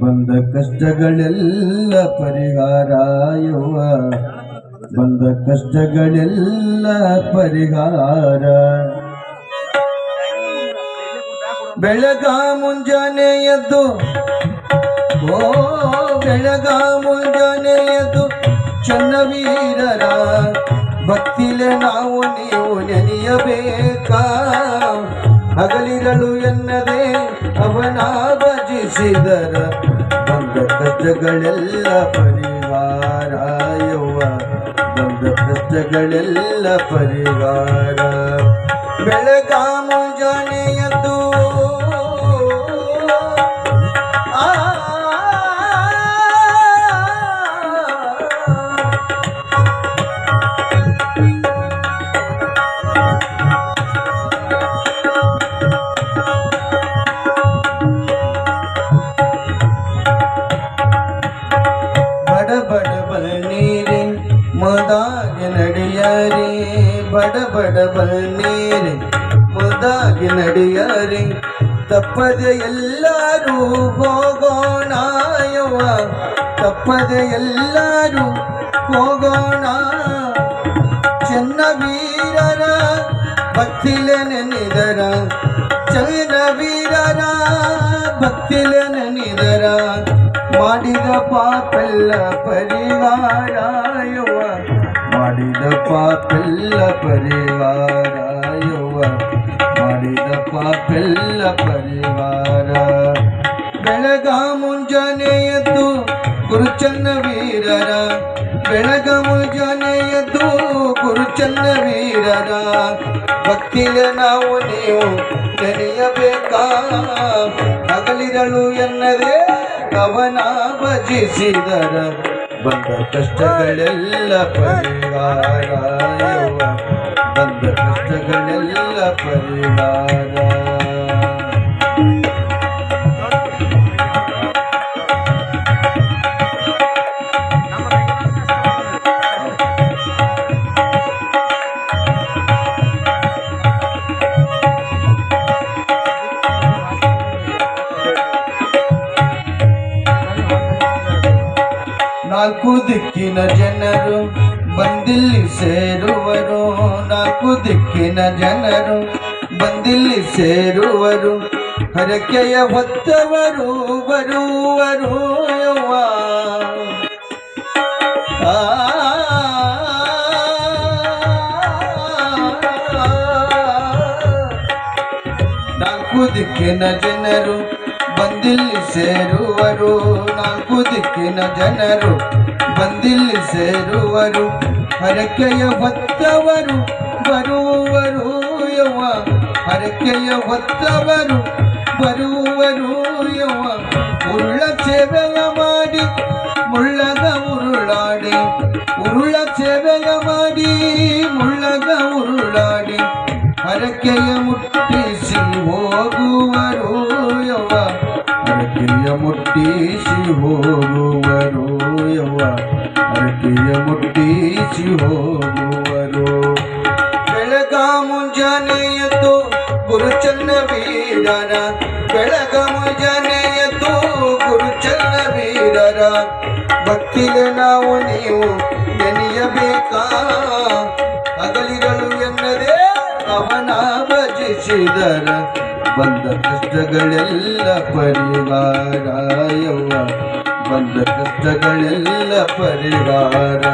ಬಂದ ಕಷ್ಟಗಳೆಲ್ಲ ಪರಿಹಾರ ಬಂದ ಕಷ್ಟಗಳೆಲ್ಲ ಪರಿಹಾರ. ಬೆಳಗ ಮುಂಜಾನೆ ಎದ್ದು, ಓ ಬೆಳಗ ಮುಂಜಾನೆ ಎದ್ದು ಚನ್ನವೀರರ ಭಕ್ತಿಲೆ ನಾವು ನೀವು ನೆನೆಯಬೇಕಾ? ಹಗಲಿರಲು ಎನ್ನದೆ ಅವನ ಭಜಿಸಿದರ ಬಂದ ಕಷ್ಟಗಳೆಲ್ಲ ಪರಿಹಾರ ಯವ್ವ ಬಂದ ಕಷ್ಟಗಳೆಲ್ಲ ಪರಿಹಾರ. ಬೆಳಗ ಮುಂಜಾನೆ ಬಡ ನೀರಿ ಬನ್ನೀರೆ ನಡೆಯರಿ ತಪ್ಪದೆ ಎಲ್ಲರೂ ಹೋಗೋಣ ಯವ್ವ ತಪ್ಪದೆ ಎಲ್ಲರೂ ಹೋಗೋಣ ಚೆನ್ನ ವೀರರ ಭಕ್ತಿಲೆ ನೆನೆದರ. ಚಂದ್ರ ವೀರರ ಭಕ್ತಿಲೆ ನೆನೆದರ. ಮಾಡಿದ ಪಾಪೆಲ್ಲ ಪರಿವಾರ ಮಾಡಿದ ಪಾಪೆಲ್ಲ ಪರಿವಾರ ಯವ್ವ ಮಾಡಿದ ಪಾಪೆಲ್ಲ ಪರಿವಾರ. ಬೆಳಗ ಮುಂಜಾನೆ ಎದ್ದು ಗುರುಚನ್ನ ವೀರರ. ಬೆಳಗ ಮುಂಜಾನೆ ಎದ್ದು ಗುರುಚನ್ನ ವೀರರ. ಭಕ್ತಿಯ ನಾವು ನೀವು ನೆನೆಯಬೇಕಾ? ಹಗಲಿರಳು ಎನ್ನದೇ ಕವನ ಭಜಿಸಿದರ. ಬಂದ ಕಷ್ಟಗಳೆಲ್ಲ ಪರಿಹಾರ. ಬಂದ ಕಷ್ಟಗಳೆಲ್ಲ ಪರಿಹಾರ. ನಾಲ್ಕು ದಿಕ್ಕಿನ ಜನರು ಬಂದಿಲ್ಲಿ ಸೇರುವರು. ನಾಲ್ಕು ದಿಕ್ಕಿನ ಜನರು ಬಂದಿಲ್ಲಿ ಸೇರುವರು. ಹರಕೆಯ ಹೊತ್ತವರು ಬರುವರು. ಆ. ನಾಲ್ಕು ದಿಕ್ಕಿನ ಜನರು ಬಂದಿಲ್ಲಿ ಸೇರುವರು. ನಾಲ್ಕು ದಿಕ್ಕಿನ ಜನರು ಬಂದಿಲ್ಲಿ ಸೇರುವರು. ಹರಕೆಯ ಹೊತ್ತವರು ಬರುವರು ಯವ ಹರಕೆಯ ಹೊತ್ತವರು ಬರುವರು ಯವ ಉರುಳ ಸೇವೆಯ ಮಾಡಿ, ಮುಳ್ಳಗ ಉರುಳಾಡಿ. ಉರುಳ ಸೇವೆಯ ಮಾಡಿ, ಮುಳ್ಳಗ ಉರುಳಾಡಿ. ಹರಕೆಯ ಮುಟ್ಟಿಸಿ ಮುಟ್ಟಿಸಿ ಹೋಗುವರು ಯವ್ವ. ಅರಕೆಯ ಮುಟ್ಟಿಸಿ ಹೋಗುವರು ಬೆಳಗ ಮುಂಜಾನೆ ಎದ್ದು ಗುರುಚನ್ನ ವೀರರ ಬೆಳಗ ಮುಂಜಾನೆ ಎದ್ದು ಗುರುಚನ್ನ ವೀರರ ಭಕ್ತಿಲೆ ನಾವು ನೀವು ನೆನೆಯಬೇಕಾ? ಹಗಲಿರಲು ಎನ್ನದೇ ಅವನ ಭಜಿಸಿದರ. ಬಂದ ಕಷ್ಟಗಳೆಲ್ಲ ಪರಿಹಾರ ಯವ್ವ ಬಂದ ಕಷ್ಟಗಳೆಲ್ಲ ಪರಿಹಾರ.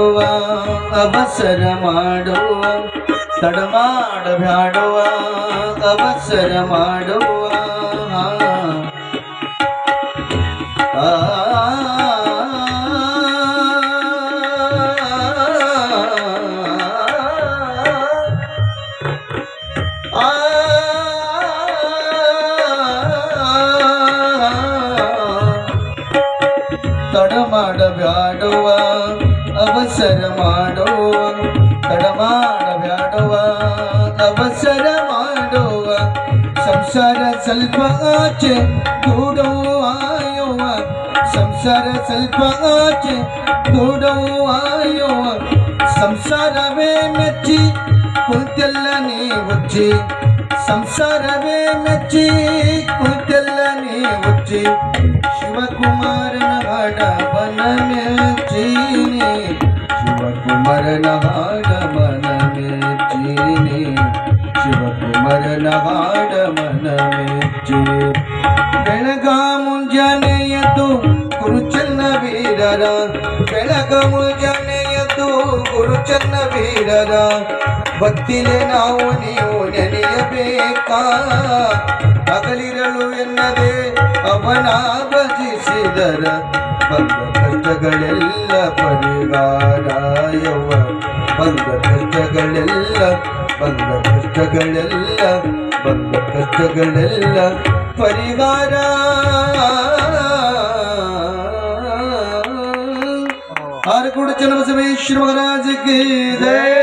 ಮಾಡಬ್ಯಾಡವ್ವ ಅವಸರ ಮಾಡುವ ತಡ ಮಾಡಬ್ಯಾಡವ್ವ ಅವಸರ ಮಾಡುವ. ಆ ತಡ ಮಾಡಬ್ಯಾಡುವ ಅವಸರ ಅವಸರ ಮಾಡುವ ತಡ ಮಾಡಬ್ಯಾಡುವ ಅವಸರ ಮಾಡುವ ಸಂಸಾರ ಸ್ವಲ್ಪ ಆಚೆ ದೂಡುವ ಆಯುವ ಸಂಸಾರ ಸ್ವಲ್ಪ ಆಚೆ ದೂಡುವ ಆಯುವ ಸಂಸಾರವೇ ಮೆಚ್ಚಿ ಕುಂತೆಲ್ಲ ನೀ ಉಚ್ಚಿ ಸಂಸಾರವೇ ಮೆಚ್ಚಿ ಕುಂತೆಲ್ಲ ನೀ ಉಚ್ಚಿ ಶಿವಕುಮಾರನ ಹಾಡ ಬನ ಮೆಚ್ಚೀನಿ ಶಿವಕುಮಾರನ ಹಾಡ ಬನ ಮೆಚ್ಚೀನಿ ಶಿವಕುಮಾರನ ಹಾಡ ಹಾಡವನ ಮೆಚ್ಚಿ ಬೆಳಗ ಮುಂಜಾನೆಯದು ಗುರುಚನ್ನ ವೀರರ. ಬೆಳಗ ಮುಂಜಾನೆಯದು ಗುರುಚನ್ನ ವೀರರ. ಭಕ್ತಿಲೆ ನಾವು, ನೀವು ನೆನೆಯಬೇಕಾ? ಹಗಲಿರಳು ಎನ್ನದೆ ಅವನ ಭಜಿಸಿದರ ಬಂದ ಕಷ್ಟಗಳೆಲ್ಲ ಪರಿಹಾರಾಯವ ಬಂದ ಕಷ್ಟಗಳೆಲ್ಲ ಬಂದ ಕಷ್ಟಗಳೆಲ್ಲ ಬಂದ ಕಷ್ಟಗಳೆಲ್ಲ ಪರಿಹಾರ. ಆರಕೂಡ ಚನ್ನಬಸವೇಶ್ವರ ಮಹಾರಾಜಕ್ಕೆ ಜಯ